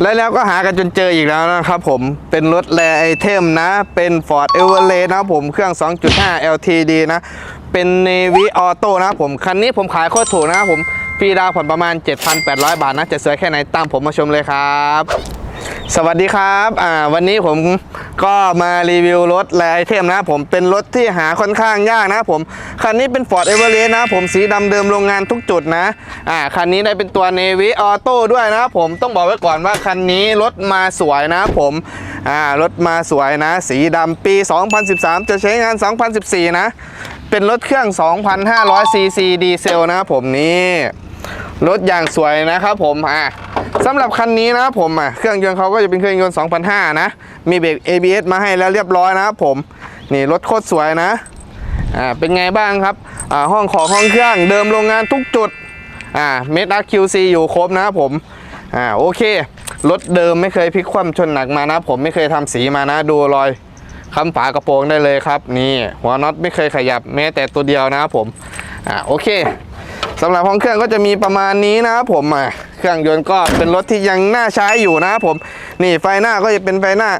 และแล้วก็หากันจนเจออีกแล้วนะครับผม เป็นรถแรไอเทมนะ เป็น Ford e v e r e s t นะครับผม เครื่อง 2.5 LTD นะ เป็น Navy Auto นะครับผม คันนี้ผมขายโคตรถูกนะครับผม ฟรีดาวผ่อนประมาณ 7,800 บาทนะ จะสวยแค่ไหนตามผมมาชมเลยครับ สวัสดีครับอ่าวันนี้ผมก็มารีวิวรถแรไอเทมนะผมเป็นรถที่หาค่อนข้างยากนะผมคันนี้เป็น Ford Everest นะผมสีดำเดิมโรงงานทุกจุดนะอ่าคันนี้ได้เป็นตัว Navy Auto ด้วยนะผมต้องบอกไว้ก่อนว่าคันนี้รถมาสวยนะผมอ่ารถมาสวยนะ สีดำปี 2013 จะใช้งาน 2014 นะ เป็นรถเครื่อง 2,500ซีซีดีเซลนะผมนี่ รถอย่างสวยนะครับผมอะสำหรับคันนี้นะครับผมอะเครื่องยนต์เขาก็จะเป็นเครื่องยนต์2,500นะ มีเบรก ABS มาให้แล้วเรียบร้อยนะครับผมนี่รถโคตรสวยนะอ่าเป็นไงบ้างครับอ่าห้องของห้องเครื่องเดิมโรงงานทุกจุดอ่าเมดอาร์คิวซีอยู่ครบนะครับผมอ่าโอเครถเดิมไม่เคยพลิกคว่ำชนหนักมานะผมไม่เคยทำสีมานะดูรอยคำฝากระโปรงได้เลยครับ นี่หัวน็อตไม่เคยขยับแม้แต่ตัวเดียวนะครับผมอ่าโอเค สำหรับห้องเครื่องก็จะมีประมาณนี้นะครับผมอะเครื่องยนต์ก็เป็นรถที่ยังน่าใช้อยู่นะครับผมนี่ไฟหน้าก็จะเป็นไฟหน้า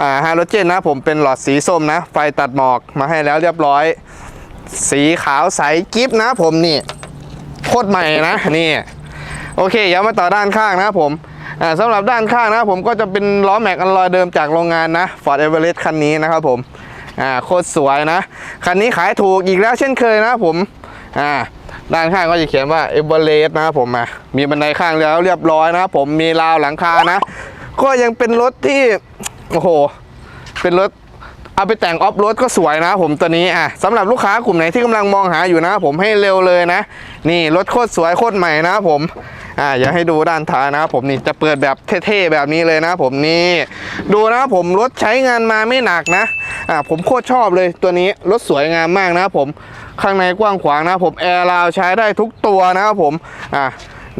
อ่าฮาโลเจนนะผมเป็นหลอดสีส้มนะ ไฟตัดหมอกมาให้แล้วเรียบร้อย สีขาวใสกิ๊บนะผมนี่โคตรใหม่นะนี่โอเคเดี๋ยวมาต่อด้านข้างนะผมอ่าสำหรับด้านข้างนะผมก็จะเป็นล้อแม็กอันลอยเดิมจากโรงงานนะ Ford Everest คันนี้นะครับผมโคตรสวยนะ คันนี้ขายถูกอีกแล้วเช่นเคยนะผมอ่า ด้านข้างก็จะเขียนว่าเอเวอเรสต์นะครับผมอะมีบันไดข้างแล้วเรียบร้อยนะครับผมมีราวหลังคานะ ก็ยังเป็นรถที่โอ้โห เป็นรถเอาไปแต่งออฟโรดก็สวยนะผมตัวนี้อะสำหรับลูกค้ากลุ่มไหนที่กำลังมองหาอยู่นะผมให้เร็วเลยนะ นี่รถโคตรสวยโคตรใหม่นะครับผม อ่าอยากให้ดูด้านท้ายนะครับผมนี่จะเปิดแบบเท่ๆแบบนี้เลยนะผมนี่ดูนะผมรถใช้งานมาไม่หนักนะอ่าผมโคตรชอบเลยตัวนี้รถสวยงามมากนะผมข้างในกว้างขวางนะผมแอร์ราวใช้ได้ทุกตัวนะครับผมอ่า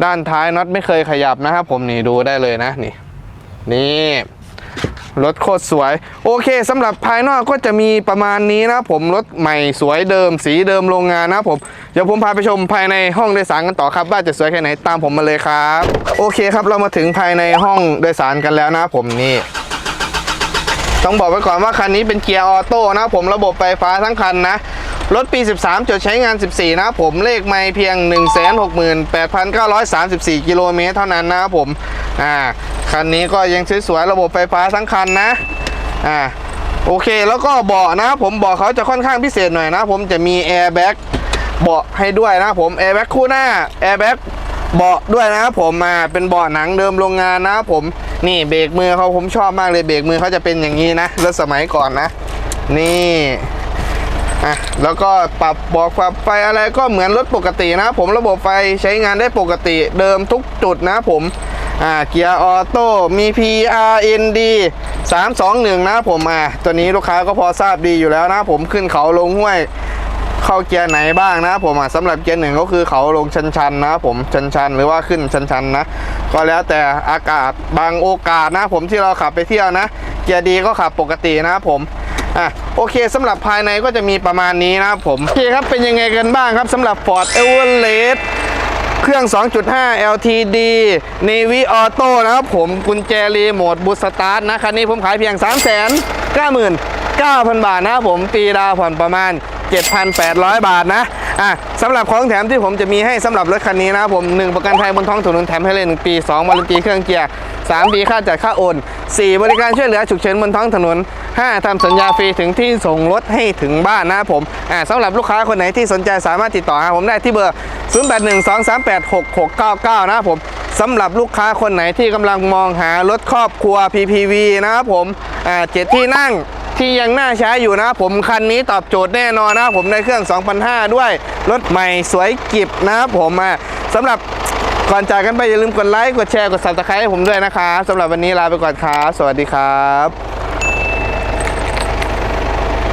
ด้านท้ายน็อตไม่เคยขยับนะครับผมนี่ดูได้เลยนะนี่นี่รถโคตรสวย โอเคสำหรับภายนอกก็จะมีประมาณนี้นะผมรถใหม่สวยเดิมสีเดิมโรงงานนะผม ดี๋ยวผมพาไปชมภายในห้องโดยสารกันต่อครับว่าจะสวยแค่ไหนตามผมมาเลยครับ โอเคครับเรามาถึงภายในห้องโดยสารกันแล้วนะผมนี่ต้องบอกไว้ก่อนว่าคันนี้เป็นเกียร์ออโต้นะผมระบบไฟฟ้าทั้งคันนะรถปี 13 จดใช้งาน 14 นะผมเลขไม่เพียง 168,934 กิโลเมตรเท่านั้นนะครับผมอ่าคันนี้ก็ยังสวยๆระบบไฟฟ้าทั้งคันนะอ่าโอเคแล้วก็เบาะนะผมเบาะเขาจะค่อนข้างพิเศษหน่อยนะ ผมจะมีแอร์แบ็ก เบาะให้ด้วยนะผมแอร์แบ็กคู่หน้าแอร์แบ็กเบาะด้วยนะครับผมมาเป็นเบาะหนังเดิมโรงงานนะครับผมนี่เบรกมือเขาผมชอบมากเลยเบรกมือเขาจะเป็นอย่างนี้นะรถสมัยก่อนนะ นี่อะแล้วก็ปรับบอกปรับไฟอะไรก็เหมือนรถปกตินะครับผมระบบไฟใช้งานได้ปกติเดิมทุกจุดนะครับผมอ่าเกียร์ออโต้มี PRND 321 นะครับผมอะตัวนี้ลูกค้าก็พอทราบดีอยู่แล้วนะครับผมขึ้นเขาลงห้วย เข้าเกียร์ไหนบ้างนะผมอะสำหรับเกียร์หนึ่งก็คือเขาลงชันๆนะครับผมชันๆหรือว่าขึ้นชันๆนะก็แล้วแต่อากาศบางโอกาสนะ ผมที่เราขับไปเที่ยวนะ เกียร์ดีก็ขับปกตินะผมอะโอเคสำหรับภายในก็จะมีประมาณนี้นะผมโอเคครับเป็นยังไงกันบ้างครับสำหรับ Ford Everest เครื่อง 2.5 LTD Navy Auto นะครับผมกุญแจรีโมทบูสตาร์ทนะคันนี้ผมขายเพียง 3 9 9 0 0 0 บาทนะครับผมปีดาวผ่อนประมาณ 7,800 บาทนะอะสำหรับของแถมที่ผมจะมีให้สำหรับรถคันนี้นะครับผม 1 ประกันภัยบนท้องถนนแถมให้เลย 1 ปี 2วารันตีเครื่องเกียร์ 3 ปีค่าจัดค่าโอน 4 บริการช่วยเหลือฉุกเฉินบนท้องถนน 5ทำสัญญาฟรีถึงที่ส่งรถให้ถึงบ้านนะครับผมอะสำหรับลูกค้าคนไหนที่สนใจสามารถติดต่อหาผมได้ที่เบอร์ 0812386699 นะครับผมสำหรับลูกค้าคนไหนที่กำลังมองหารถครอบครัว PPV นะครับผมอ่าเจ็ดที่นั่ง ที่ยังน่าใช้อยู่นะครับผมคันนี้ตอบโจทย์แน่นอนนะครับผมในเครื่อง 2005 ด้วย รถใหม่สวยกิบนะครับผมอะสำหรับก่อนจากกันไปอย่าลืมกดไลค์กดแชร์กด subscribe ให้ผมด้วยนะครับสำหรับวันนี้ลาไปก่อนครับสวัสดีครับ